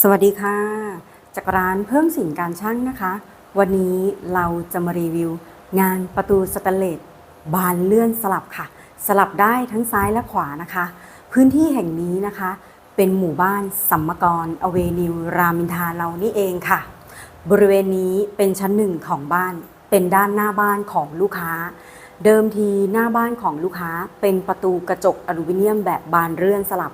สวัสดีค่ะ จากร้านเพิ่มสินการช่างนะคะ วันนี้เราจะมารีวิว งานประตูสแตนเลสบานเลื่อนสลับค่ะ สลับได้ทั้งซ้ายและขวานะคะ พื้นที่แห่งนี้นะคะ เป็นหมู่บ้านสัมมกรอเวนิวรามินทราเรานี่เองค่ะ บริเวณนี้เป็นชั้นหนึ่งของบ้าน เป็นด้านหน้าบ้านของลูกค้า เดิมทีหน้าบ้านของลูกค้า เป็นประตูกระจกอลูมิเนียมแบบบานเลื่อนสลับ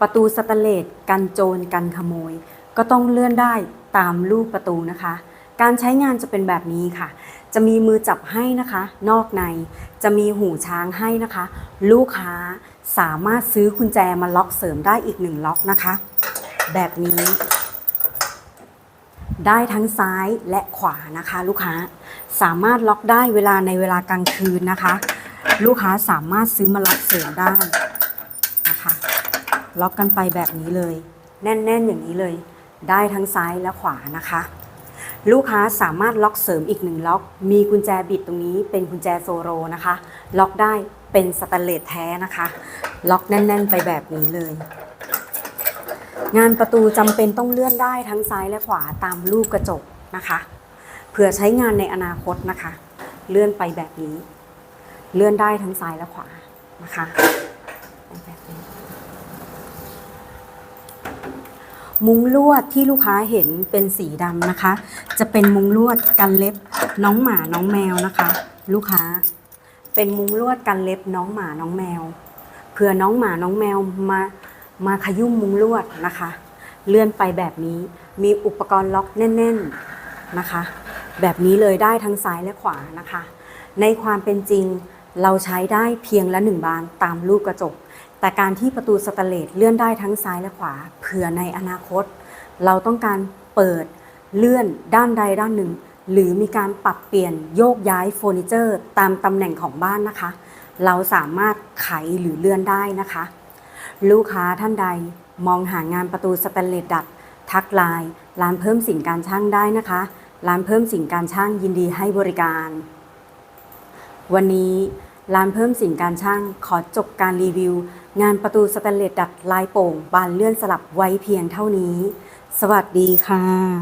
ประตูสแตนเลสกันโจรกันขโมย ก็ต้องเลื่อนได้ตามรูปประตูนะคะ การใช้งานจะเป็นแบบนี้ค่ะ จะมีมือจับให้นะคะ นอกในจะมีหูช้างให้นะคะ ลูกค้าสามารถซื้อกุญแจมาล็อกเสริมได้อีกหนึ่งล็อกนะคะ แบบนี้ได้ทั้งซ้ายและขวานะคะ ลูกค้าสามารถล็อกได้เวลาในเวลากลางคืนนะคะ ลูกค้าสามารถซื้อมาล็อกเสริมได้นะคะ ล็อกกันไปแบบนี้เลย แน่น ๆ อย่างนี้เลย ได้ทั้งซ้ายและขวานะคะ ลูกค้าสามารถล็อกเสริมอีกหนึ่งล็อก มีกุญแจบิดตรงนี้เป็นกุญแจโซโรนะคะ ล็อกได้เป็นสแตนเลสแท้นะคะ ล็อกแน่น ๆ ไปแบบนี้เลย งานประตูจำเป็นต้องเลื่อนได้ทั้งซ้ายและขวาตามรูปกระจกนะคะเผื่อใช้งานในอนาคตนะคะ เลื่อนไปแบบนี้ เลื่อนได้ทั้งซ้ายและขวานะคะแบบนี้ มุ้งลวดที่ลูกค้าเห็นเป็นสีดำนะคะ จะเป็นมุ้งลวดกันเล็บน้องหมาน้องแมวนะคะ ลูกค้า เป็นมุ้งลวดกันเล็บน้องหมาน้องแมวเผื่อน้องหมาน้องแมวมามาขยุ่มมุ้งลวดนะคะ เลื่อนไปแบบนี้มีอุปกรณ์ล็อกแน่น ๆนะคะ แบบนี้เลยได้ทั้งซ้ายและขวานะคะ ในความเป็นจริงเราใช้ได้เพียงละหนึ่งบานตามรูปกระจก แต่การที่ประตูสแตนเลสเลื่อนได้ทั้งซ้ายและขวา เผื่อในอนาคต เราต้องการเปิดเลื่อนด้านใดด้านหนึ่ง หรือมีการปรับเปลี่ยนโยกย้ายเฟอร์นิเจอร์ ตามตำแหน่งของบ้านนะคะ เราสามารถไขหรือเลื่อนได้นะคะ ลูกค้าท่านใดมองหางานประตูสแตนเลสดัด ทักไลน์ร้านเพิ่มสินการช่างได้นะคะ ร้านเพิ่มสินการช่างยินดีให้บริการ วันนี้ ร้านเพิ่มสินการช่างขอจบการรีวิว งานประตูสแตนเลสดัดลายโป่ง บานเลื่อนสลับไว้เพียงเท่านี้ สวัสดีค่ะ